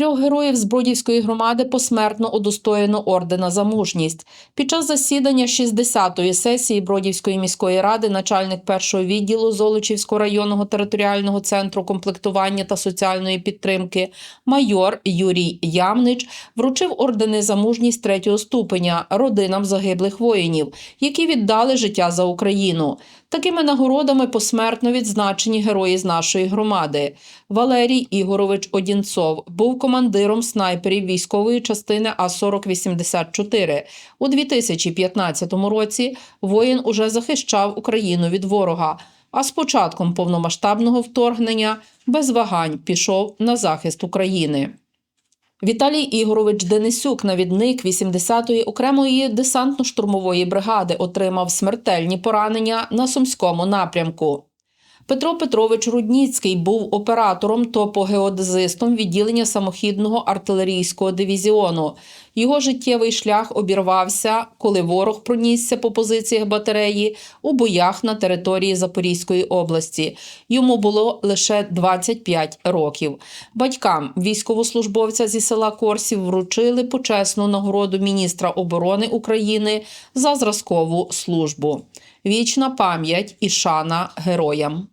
Чотирьох героїв з Бродівської громади посмертно удостоєно ордена за мужність. Під час засідання 60-ї сесії Бродівської міської ради начальник першого відділу Золочівського районного територіального центру комплектування та соціальної підтримки майор Юрій Ямнич вручив ордени за мужність третього ступеня родинам загиблих воїнів, які віддали життя за Україну. Такими нагородами посмертно відзначені герої з нашої громади. Валерій Ігорович Одінцов був командиром снайперів військової частини А-4084. У 2015 році воїн уже захищав Україну від ворога. А з початком повномасштабного вторгнення без вагань пішов на захист України. Віталій Ігорович Денисюк, навідник 80-ї окремої десантно-штурмової бригади, отримав смертельні поранення на сумському напрямку. Петро Петрович Рудніцький був оператором топогеодезистом відділення самохідного артилерійського дивізіону. Його життєвий шлях обірвався, коли ворог пронісся по позиціях батареї у боях на території Запорізької області. Йому було лише 25 років. Батькам військовослужбовця зі села Корсів вручили почесну нагороду міністра оборони України за зразкову службу. Вічна пам'ять і шана героям.